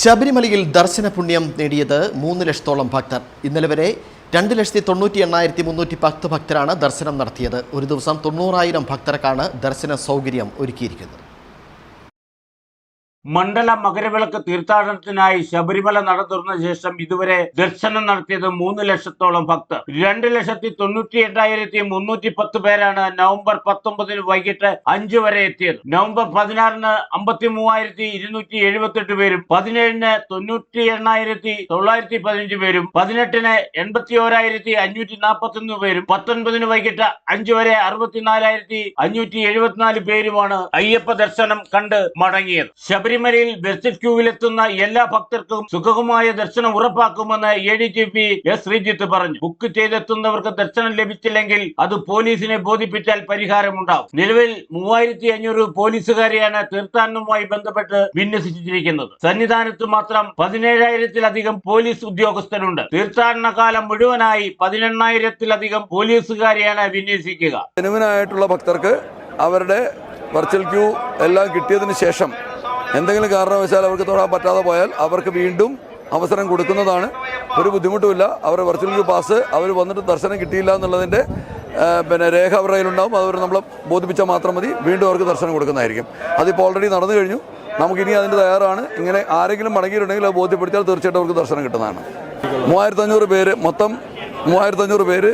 ശബരിമലയിൽ ദർശന പുണ്യം നേടിയത് മൂന്ന് ലക്ഷത്തോളം ഭക്തർ. ഇന്നലെ വരെ രണ്ട് ലക്ഷത്തി തൊണ്ണൂറ്റി എണ്ണായിരത്തി മുന്നൂറ്റി പത്ത് ഭക്തരാണ് ദർശനം നടത്തിയത്. ഒരു ദിവസം തൊണ്ണൂറായിരം ഭക്തർക്കാണ് ദർശന സൗകര്യം ഒരുക്കിയിരിക്കുന്നത്. മണ്ഡല മകരവിളക്ക് തീർത്ഥാടനത്തിനായി ശബരിമല നട തുറന്ന ശേഷം ഇതുവരെ ദർശനം നടത്തിയത് മൂന്ന് ലക്ഷത്തോളം ഭക്തർ. രണ്ട് ലക്ഷത്തി തൊണ്ണൂറ്റി എട്ടായിരത്തി മുന്നൂറ്റി പത്ത് പേരാണ് നവംബർ പത്തൊമ്പതിന് വൈകിട്ട് അഞ്ചു വരെ എത്തിയത്. നവംബർ പതിനാറിന് അമ്പത്തി മൂവായിരത്തി ഇരുന്നൂറ്റി എഴുപത്തെട്ട് പേരും പതിനേഴിന് തൊണ്ണൂറ്റി എണ്ണായിരത്തി തൊള്ളായിരത്തി പതിനഞ്ച് പേരും പതിനെട്ടിന് എൺപത്തി ഓരായിരത്തി അഞ്ഞൂറ്റി നാൽപ്പത്തി ഒന്ന് പേരും പത്തൊൻപതിന് വൈകിട്ട് അഞ്ചു വരെ അറുപത്തിനാലായിരത്തി അഞ്ഞൂറ്റി എഴുപത്തിനാല് പേരുമാണ് അയ്യപ്പ ദർശനം കണ്ട് മടങ്ങിയത്. ശബരിമലയിൽ ബസ് ക്യൂവിലെത്തുന്ന എല്ലാ ഭക്തർക്കും സുഖമായ ദർശനം ഉറപ്പാക്കുമെന്ന് A D G P S Sreejith പറഞ്ഞു. ബുക്ക് ചെയ്തെത്തുന്നവർക്ക് ദർശനം ലഭിച്ചില്ലെങ്കിൽ അത് പോലീസിനെ ബോധിപ്പിച്ചാൽ പരിഹാരമുണ്ടാവും. നിലവിൽ മൂവായിരത്തി അഞ്ഞൂറ് പോലീസുകാരെയാണ് തീർത്ഥാടനവുമായി ബന്ധപ്പെട്ട് വിന്യസിച്ചിരിക്കുന്നത്. സന്നിധാനത്ത് മാത്രം പതിനേഴായിരത്തിലധികം പോലീസ് ഉദ്യോഗസ്ഥരുണ്ട്. തീർത്ഥാടന കാലം മുഴുവനായി പതിനെണ്ണായിരത്തിലധികം പോലീസുകാരെയാണ് വിന്യസിക്കുക. ഭക്തർക്ക് അവരുടെ വെർച്വൽ ക്യൂ എല്ലാം കിട്ടിയതിന് ശേഷം എന്തെങ്കിലും കാരണവശാൽ അവർക്ക് തൊടാൻ പറ്റാതെ പോയാൽ അവർക്ക് വീണ്ടും അവസരം കൊടുക്കുന്നതാണ്. ഒരു ബുദ്ധിമുട്ടുമില്ല. അവർ വെർച്വൽ ക്യൂ പാസ് അവർ വന്നിട്ട് ദർശനം കിട്ടിയില്ല എന്നുള്ളതിന്റെ പിന്നെ രേഖ അവരുടെ കയ്യിലുണ്ടാവും. അവർ നമ്മളെ ബോധിപ്പിച്ചാൽ മാത്രം മതി. വീണ്ടും അവർക്ക് ദർശനം കൊടുക്കുന്നതായിരിക്കും. അതിപ്പോൾ ഓൾറെഡി നടന്നു കഴിഞ്ഞു. നമുക്കിനി അതിന്റെ തയ്യാറാണ്. ഇങ്ങനെ ആരെങ്കിലും മടങ്ങിയിട്ടുണ്ടെങ്കിൽ അത് ബോധ്യപ്പെടുത്തിയാൽ തീർച്ചയായിട്ടും അവർക്ക് ദർശനം കിട്ടുന്നതാണ്. മൂവായിരത്തഞ്ഞൂറ് പേര് മൊത്തം മൂവായിരത്തഞ്ഞൂറ് പേര്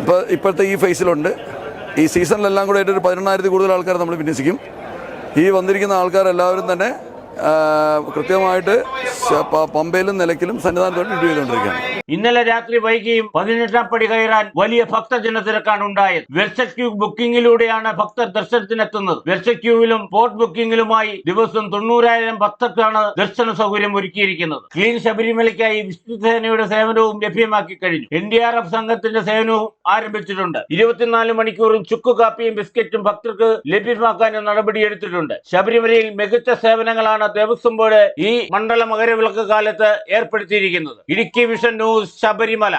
ഇപ്പോൾ ഇപ്പോഴത്തെ ഈ ഫേസിലുണ്ട് ഈ സീസണിലെല്ലാം കൂടെ ആയിട്ട് ഒരു പതിനെണ്ണായിരത്തി കൂടുതൽ ആൾക്കാർ നമ്മൾ വിന്യസിക്കും. ഈ വന്നിരിക്കുന്ന ആൾക്കാരെല്ലാവരും തന്നെ കൃത്യമായിട്ട് പമ്പയിലും നിലയ്ക്കലും സന്നിധാനത്തോട്ട് ഡ്യൂട്ടി ചെയ്തുകൊണ്ടിരിക്കുകയാണ്. ഇന്നലെ രാത്രി വൈകിയും പതിനെട്ടാം പടി കയറാൻ വലിയ ഭക്തജന തിരക്കാണ് ഉണ്ടായത്. വെർസക്യൂ ക്യൂ ബുക്കിംഗിലൂടെയാണ് ഭക്തർ ദർശനത്തിനെത്തുന്നത്. വെർസക്യൂവിലും പോർട്ട് ബുക്കിംഗിലുമായി ദിവസം തൊണ്ണൂറായിരം ഭക്തർക്കാണ് ദർശന സൗകര്യം ഒരുക്കിയിരിക്കുന്നത്. ക്ലീൻ ശബരിമലയ്ക്കായി വിശുദ്ധസേനയുടെ സേവനവും ലഭ്യമാക്കി കഴിഞ്ഞു. എൻ ഡി ആർ എഫ് സംഘത്തിന്റെ സേവനവും ആരംഭിച്ചിട്ടുണ്ട്. ഇരുപത്തിനാല് മണിക്കൂറും ചുക്ക് കാപ്പിയും ബിസ്ക്കറ്റും ഭക്തർക്ക് ലഭ്യമാക്കാനും നടപടിയെടുത്തിട്ടുണ്ട്. ശബരിമലയിൽ മികച്ച സേവനങ്ങളാണ് ദേവസ്വം ബോർഡ് ഈ മണ്ഡല മകരവിളക്ക് കാലത്ത് ഏർപ്പെടുത്തിയിരിക്കുന്നത്. Idukki vision news Sabarimala.